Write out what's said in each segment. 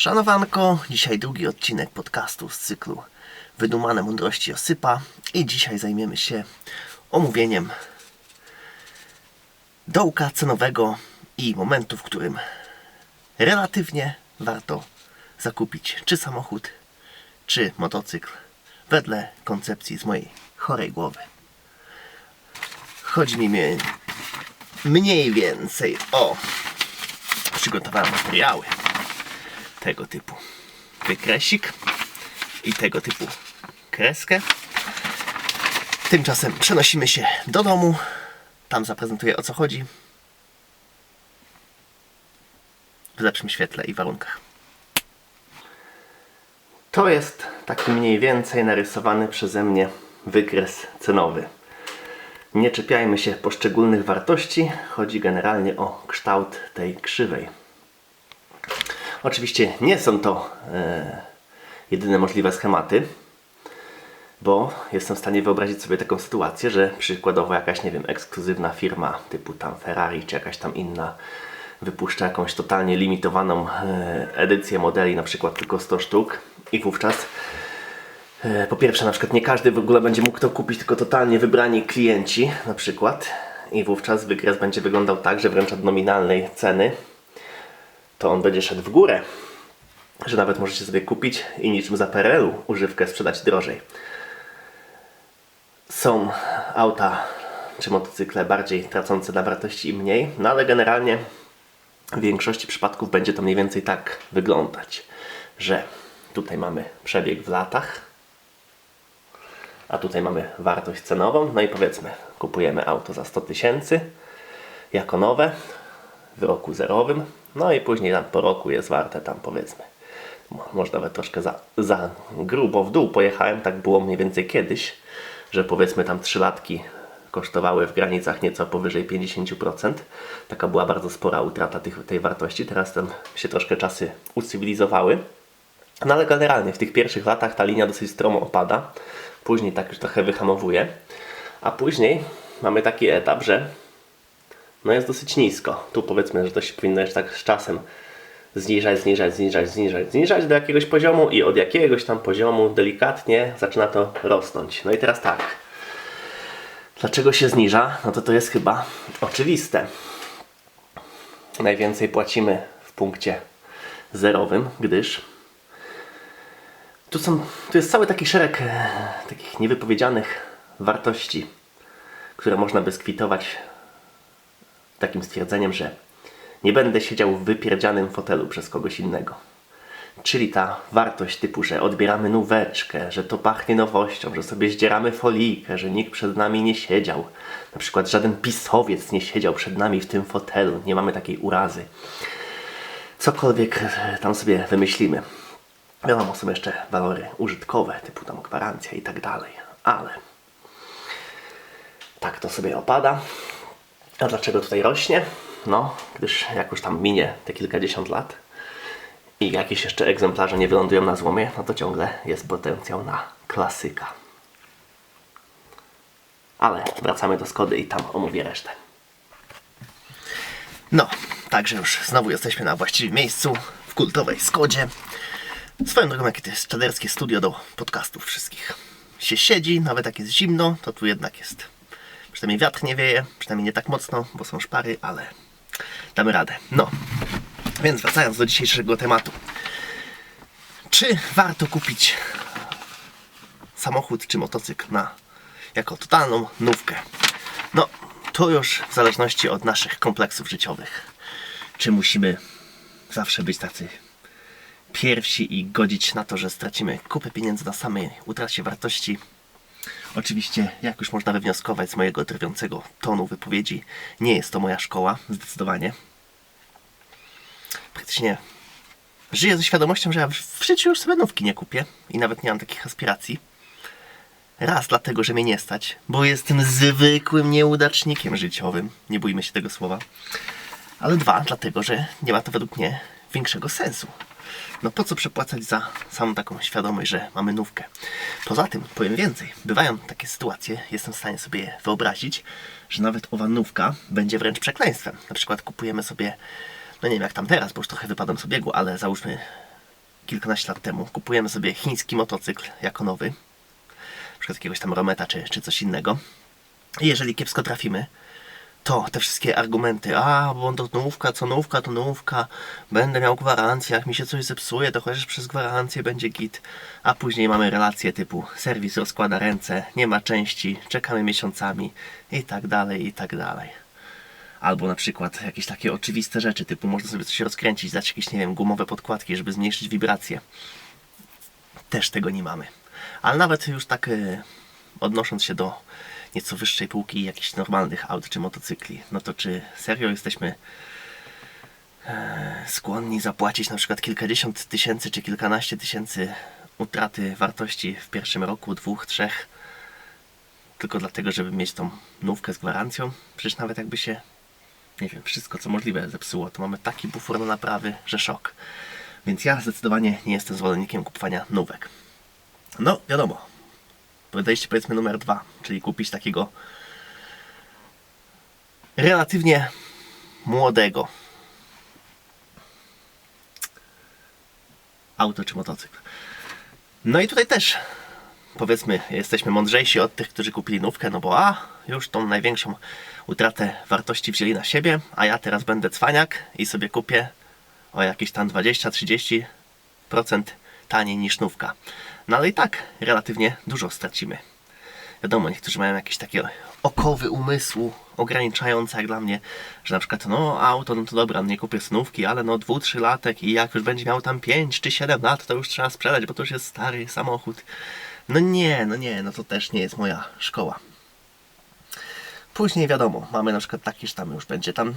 Szanowanko, dzisiaj drugi odcinek podcastu z cyklu Wydumane Mądrości Osypa i dzisiaj zajmiemy się omówieniem dołka cenowego i momentu, w którym relatywnie warto zakupić czy samochód, czy motocykl wedle koncepcji z mojej chorej głowy. Chodzi mi mniej więcej o przygotowałem materiały tego typu wykresik i tego typu kreskę. Tymczasem przenosimy się do domu. Tam zaprezentuję o co chodzi. W lepszym świetle i warunkach. To jest taki mniej więcej narysowany przeze mnie wykres cenowy. Nie czepiajmy się poszczególnych wartości, chodzi generalnie o kształt tej krzywej. Oczywiście nie są to e, jedyne możliwe schematy, bo jestem w stanie wyobrazić sobie taką sytuację, że przykładowo jakaś, nie wiem, ekskluzywna firma typu tam Ferrari czy jakaś tam inna wypuszcza jakąś totalnie limitowaną e, edycję modeli, na przykład tylko 100 sztuk i wówczas e, po pierwsze na przykład nie każdy w ogóle będzie mógł to kupić, tylko totalnie wybrani klienci na przykład i wówczas wykres będzie wyglądał tak, że wręcz od nominalnej ceny to on będzie szedł w górę. Że nawet możecie sobie kupić i niczym za PRL-u używkę sprzedać drożej. Są auta czy motocykle bardziej tracące na wartości i mniej, no ale generalnie w większości przypadków będzie to mniej więcej tak wyglądać, że tutaj mamy przebieg w latach, a tutaj mamy wartość cenową, no i powiedzmy kupujemy auto za 100 tysięcy jako nowe, w roku zerowym, no i później tam po roku jest warte tam powiedzmy, mo- może nawet troszkę za, za grubo w dół pojechałem, tak było mniej więcej kiedyś, że powiedzmy tam trzylatki kosztowały w granicach nieco powyżej 50%. Taka była bardzo spora utrata tych, tej wartości. Teraz tam się troszkę czasy ucywilizowały. No ale generalnie w tych pierwszych latach ta linia dosyć stromo opada. Później tak już trochę wyhamowuje. A później mamy taki etap, że no jest dosyć nisko. Tu powiedzmy, że to się powinno jeszcze tak z czasem zniżać, zniżać, zniżać, zniżać, zniżać do jakiegoś poziomu i od jakiegoś tam poziomu delikatnie zaczyna to rosnąć. No i teraz tak. Dlaczego się zniża? No to to jest chyba oczywiste. Najwięcej płacimy w punkcie zerowym, gdyż tu, są, tu jest cały taki szereg e, takich niewypowiedzianych wartości, które można by skwitować takim stwierdzeniem, że nie będę siedział w wypierdzianym fotelu przez kogoś innego. Czyli ta wartość typu, że odbieramy nóweczkę, że to pachnie nowością, że sobie zdzieramy folijkę, że nikt przed nami nie siedział. Na przykład żaden pisowiec nie siedział przed nami w tym fotelu. Nie mamy takiej urazy. Cokolwiek e, tam sobie wymyślimy. Wiadomo, są jeszcze walory użytkowe, typu tam gwarancja i tak dalej. Ale tak to sobie opada. A dlaczego tutaj rośnie? No, gdyż jak już tam minie te kilkadziesiąt lat i jakieś jeszcze egzemplarze nie wylądują na złomie, no to ciągle jest potencjał na klasyka. Ale wracamy do Skody i tam omówię resztę. No, także już znowu jesteśmy na właściwym miejscu, w kultowej Skodzie. Swoją drogą, jakie to jest czaderskie studio do podcastów wszystkich. Się siedzi, nawet jak jest zimno, to tu jednak jest Przynajmniej wiatr nie wieje, przynajmniej nie tak mocno, bo są szpary, ale damy radę. No, więc wracając do dzisiejszego tematu. Czy warto kupić samochód czy motocykl na, jako totalną nówkę? No, to już w zależności od naszych kompleksów życiowych. Czy musimy zawsze być tacy pierwsi i godzić na to, że stracimy kupę pieniędzy na samej utracie wartości Oczywiście, jak już można wywnioskować z mojego drwiącego tonu wypowiedzi, nie jest to moja szkoła, zdecydowanie. Praktycznie żyję ze świadomością, że ja w życiu już sobie nówki nie kupię i nawet nie mam takich aspiracji. Raz dlatego, że mnie nie stać, bo jestem zwykłym nieudacznikiem życiowym, nie bójmy się tego słowa. Ale dwa, dlatego, że nie ma to według mnie większego sensu. No po co przepłacać za samą taką świadomość, że mamy nówkę? Poza tym, powiem więcej, bywają takie sytuacje, jestem w stanie sobie wyobrazić, że nawet owa nówka będzie wręcz przekleństwem. Na przykład kupujemy sobie, no nie wiem jak tam teraz, bo już trochę wypadam z obiegu, ale załóżmy kilkanaście lat temu kupujemy sobie chiński motocykl jako nowy, na przykład jakiegoś tam Rometa czy, czy coś innego. I jeżeli kiepsko trafimy, to te wszystkie argumenty, a bo to nówka, co nówka, to nówka, będę miał gwarancję, jak mi się coś zepsuje, to chociaż przez gwarancję będzie git. A później mamy relacje typu serwis rozkłada ręce, nie ma części, czekamy miesiącami i tak dalej, i tak dalej. Albo na przykład jakieś takie oczywiste rzeczy, typu można sobie coś rozkręcić, dać jakieś, nie wiem, gumowe podkładki, żeby zmniejszyć wibracje. Też tego nie mamy. Ale nawet już tak e, odnosząc się do nieco wyższej półki jakichś normalnych aut czy motocykli, no to czy serio jesteśmy e, skłonni zapłacić na przykład kilkadziesiąt tysięcy czy kilkanaście tysięcy utraty wartości w pierwszym roku, dwóch, trzech, tylko dlatego, żeby mieć tą nówkę z gwarancją? Przecież nawet jakby się, nie wiem, wszystko co możliwe zepsuło, to mamy taki bufor na naprawy, że szok. Więc ja zdecydowanie nie jestem zwolennikiem kupowania nówek. No, wiadomo, podejście powiedzmy numer dwa, czyli kupić takiego relatywnie młodego auto czy motocykl. No i tutaj też powiedzmy jesteśmy mądrzejsi od tych, którzy kupili nówkę, no bo a, już tą największą utratę wartości wzięli na siebie, a ja teraz będę cwaniak i sobie kupię o jakieś tam 20-30% taniej niż nówka. No ale i tak relatywnie dużo stracimy. Wiadomo, niektórzy mają jakieś takie okowy umysłu ograniczające jak dla mnie, że na przykład no auto, no to dobra, nie kupię snówki, ale no 2-3 latek i jak już będzie miał tam 5 czy 7 lat, to już trzeba sprzedać, bo to już jest stary samochód. No nie, no nie, no to też nie jest moja szkoła. Później wiadomo, mamy na przykład taki, że tam już będzie tam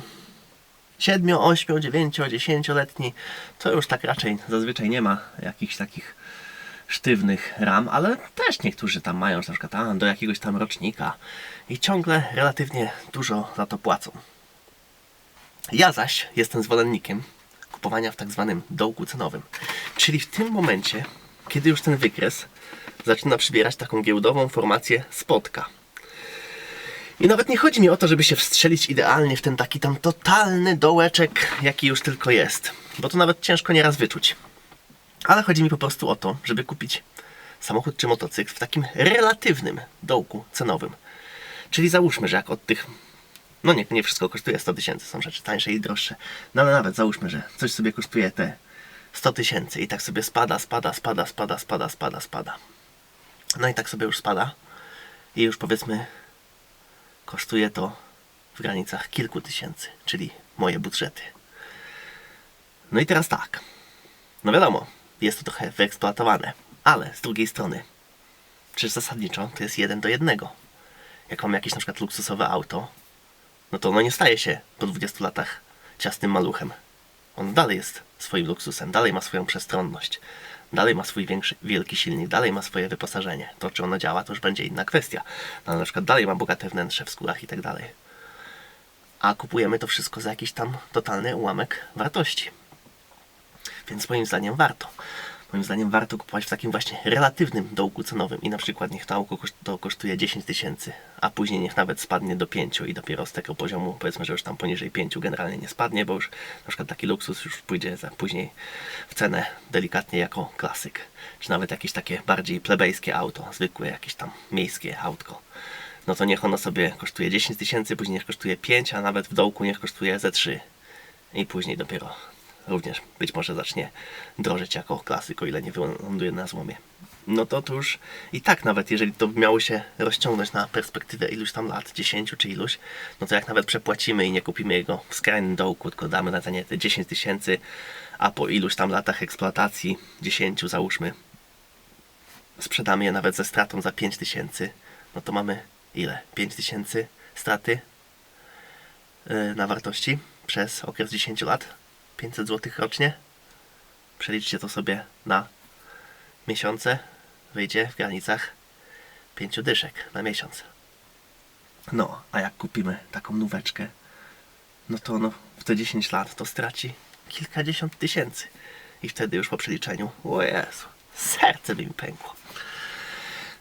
7, 8, 9, 10-letni, to już tak raczej zazwyczaj nie ma jakichś takich sztywnych ram, ale też niektórzy tam mają, na przykład do jakiegoś tam rocznika i ciągle relatywnie dużo za to płacą. Ja zaś jestem zwolennikiem kupowania w tak zwanym dołku cenowym, czyli w tym momencie, kiedy już ten wykres zaczyna przybierać taką giełdową formację spotka. I nawet nie chodzi mi o to, żeby się wstrzelić idealnie w ten taki tam totalny dołeczek, jaki już tylko jest, bo to nawet ciężko nieraz wyczuć. Ale chodzi mi po prostu o to, żeby kupić samochód czy motocykl w takim relatywnym dołku cenowym. Czyli załóżmy, że jak od tych. No nie, nie wszystko kosztuje 100 tysięcy, są rzeczy tańsze i droższe. No ale nawet załóżmy, że coś sobie kosztuje te 100 tysięcy i tak sobie spada, spada, spada, spada, spada, spada, spada. No i tak sobie już spada. I już powiedzmy, kosztuje to w granicach kilku tysięcy, czyli moje budżety. No i teraz tak. No wiadomo, jest to trochę wyeksploatowane, ale z drugiej strony, przecież zasadniczo to jest jeden do jednego. Jak mam jakieś na przykład luksusowe auto, no to ono nie staje się po 20 latach ciasnym maluchem. On dalej jest swoim luksusem, dalej ma swoją przestronność, dalej ma swój większy, wielki silnik, dalej ma swoje wyposażenie. To, czy ono działa, to już będzie inna kwestia. No, na przykład dalej ma bogate wnętrze w skórach i tak dalej. A kupujemy to wszystko za jakiś tam totalny ułamek wartości. Więc moim zdaniem warto. Moim zdaniem warto kupować w takim właśnie relatywnym dołku cenowym i na przykład niech to auto koszt- to kosztuje 10 tysięcy, a później niech nawet spadnie do 5 i dopiero z tego poziomu powiedzmy, że już tam poniżej 5 generalnie nie spadnie, bo już na przykład taki luksus już pójdzie za później w cenę delikatnie jako klasyk. Czy nawet jakieś takie bardziej plebejskie auto, zwykłe jakieś tam miejskie autko. No to niech ono sobie kosztuje 10 tysięcy, później niech kosztuje 5, a nawet w dołku niech kosztuje ze 3. I później dopiero również być może zacznie drożeć jako klasyk, o ile nie wyląduje na złomie. No to, to już i tak nawet jeżeli to miało się rozciągnąć na perspektywę iluś tam lat, 10 czy iluś, no to jak nawet przepłacimy i nie kupimy jego w skrajnym dołku, tylko damy na cenie te 10 tysięcy, a po iluś tam latach eksploatacji, 10 załóżmy, sprzedamy je nawet ze stratą za 5 tysięcy, no to mamy ile? 5 tysięcy straty yy, na wartości przez okres 10 lat? 500 zł rocznie. Przeliczcie to sobie na miesiące. Wyjdzie w granicach 5 dyszek na miesiąc. No, a jak kupimy taką nóweczkę, no to no, w te 10 lat to straci kilkadziesiąt tysięcy. I wtedy już po przeliczeniu, o Jezu, serce by mi pękło.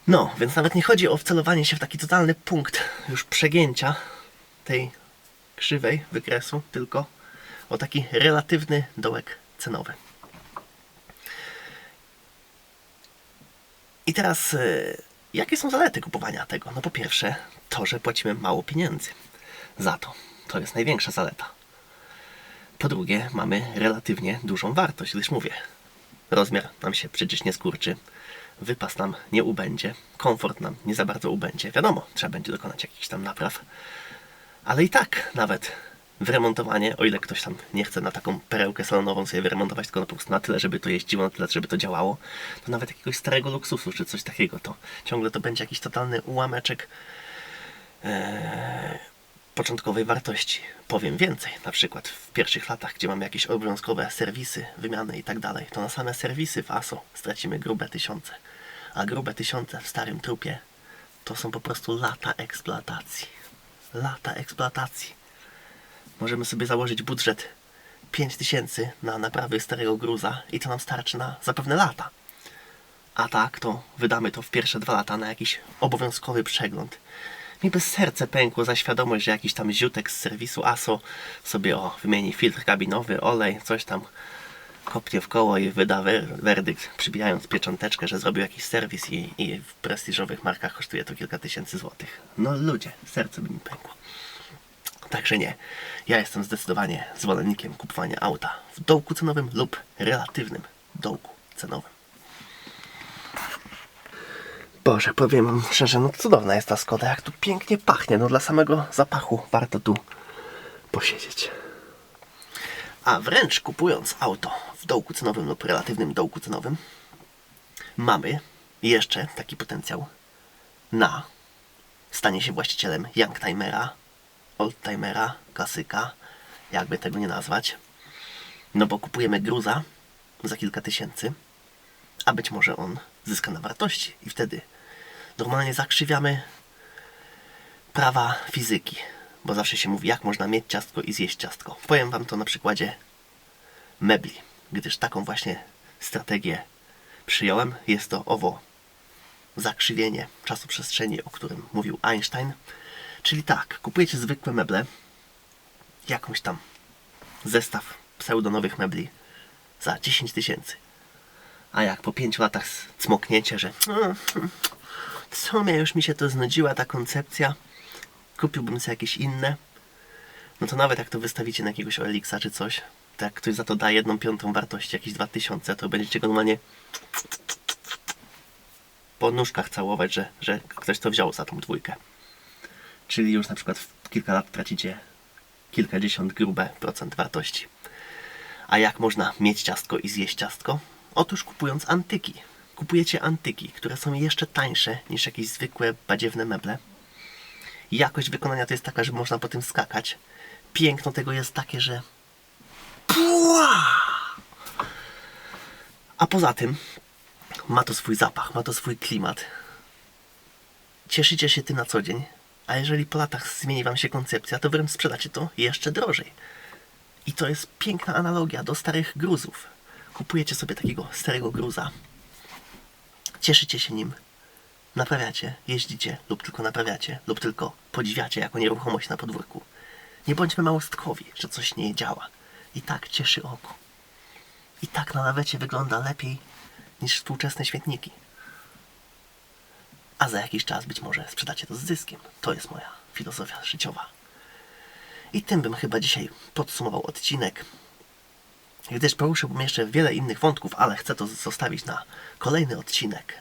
No, więc nawet nie chodzi o wcelowanie się w taki totalny punkt już przegięcia tej krzywej wykresu, tylko o taki relatywny dołek cenowy. I teraz, y, jakie są zalety kupowania tego? No po pierwsze, to, że płacimy mało pieniędzy za to. To jest największa zaleta. Po drugie, mamy relatywnie dużą wartość, gdyż mówię, rozmiar nam się przecież nie skurczy, wypas nam nie ubędzie, komfort nam nie za bardzo ubędzie. Wiadomo, trzeba będzie dokonać jakichś tam napraw, ale i tak nawet wyremontowanie, o ile ktoś tam nie chce na taką perełkę salonową sobie wyremontować, tylko po prostu na tyle, żeby to jeździło, na tyle, żeby to działało, to nawet jakiegoś starego luksusu czy coś takiego, to ciągle to będzie jakiś totalny ułameczek e, początkowej wartości. Powiem więcej, na przykład w pierwszych latach, gdzie mamy jakieś obowiązkowe serwisy, wymiany i tak dalej, to na same serwisy w ASO stracimy grube tysiące. A grube tysiące w starym trupie to są po prostu lata eksploatacji. Lata eksploatacji. Możemy sobie założyć budżet 5000 na naprawy starego gruza i to nam starczy na zapewne lata. A tak, to wydamy to w pierwsze dwa lata na jakiś obowiązkowy przegląd. Mi bez serce pękło za świadomość, że jakiś tam ziutek z serwisu ASO sobie o, wymieni filtr kabinowy, olej, coś tam kopnie w koło i wyda wer- werdykt, przybijając piecząteczkę, że zrobił jakiś serwis i, i w prestiżowych markach kosztuje to kilka tysięcy złotych. No ludzie, serce by mi pękło. Także nie. Ja jestem zdecydowanie zwolennikiem kupowania auta w dołku cenowym lub relatywnym dołku cenowym. Boże, powiem wam szczerze, no cudowna jest ta Skoda, jak tu pięknie pachnie. No dla samego zapachu warto tu posiedzieć. A wręcz kupując auto w dołku cenowym lub relatywnym dołku cenowym, mamy jeszcze taki potencjał na stanie się właścicielem youngtimera, oldtimera, klasyka, jakby tego nie nazwać. No bo kupujemy gruza za kilka tysięcy, a być może on zyska na wartości i wtedy normalnie zakrzywiamy prawa fizyki, bo zawsze się mówi, jak można mieć ciastko i zjeść ciastko. Powiem Wam to na przykładzie mebli, gdyż taką właśnie strategię przyjąłem. Jest to owo zakrzywienie czasu-przestrzeni, o którym mówił Einstein. Czyli tak, kupujecie zwykłe meble, jakąś tam zestaw pseudonowych mebli za 10 tysięcy. A jak po 5 latach cmoknięcie, że "Mm, w sumie już mi się to znudziła ta koncepcja, kupiłbym sobie jakieś inne, no to nawet jak to wystawicie na jakiegoś Elixa czy coś, to jak ktoś za to da jedną piątą wartości, jakieś 2000, to będziecie go normalnie po nóżkach całować, że, że ktoś to wziął za tą dwójkę. Czyli już na przykład w kilka lat tracicie kilkadziesiąt grube procent wartości. A jak można mieć ciastko i zjeść ciastko? Otóż kupując antyki. Kupujecie antyki, które są jeszcze tańsze niż jakieś zwykłe badziewne meble. Jakość wykonania to jest taka, że można po tym skakać. Piękno tego jest takie, że. Pua! A poza tym ma to swój zapach, ma to swój klimat. Cieszycie się tym na co dzień, a jeżeli po latach zmieni Wam się koncepcja, to wręcz sprzedacie to jeszcze drożej. I to jest piękna analogia do starych gruzów. Kupujecie sobie takiego starego gruza, cieszycie się nim, naprawiacie, jeździcie lub tylko naprawiacie, lub tylko podziwiacie jako nieruchomość na podwórku. Nie bądźmy małostkowi, że coś nie działa. I tak cieszy oko. I tak na lawecie wygląda lepiej niż współczesne śmietniki. A za jakiś czas być może sprzedacie to z zyskiem. To jest moja filozofia życiowa. I tym bym chyba dzisiaj podsumował odcinek. Gdyż poruszyłbym jeszcze wiele innych wątków, ale chcę to zostawić na kolejny odcinek,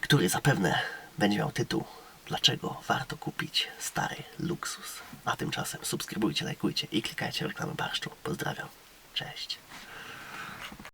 który zapewne będzie miał tytuł Dlaczego warto kupić stary luksus? A tymczasem subskrybujcie, lajkujcie i klikajcie w reklamę barszczu. Pozdrawiam. Cześć.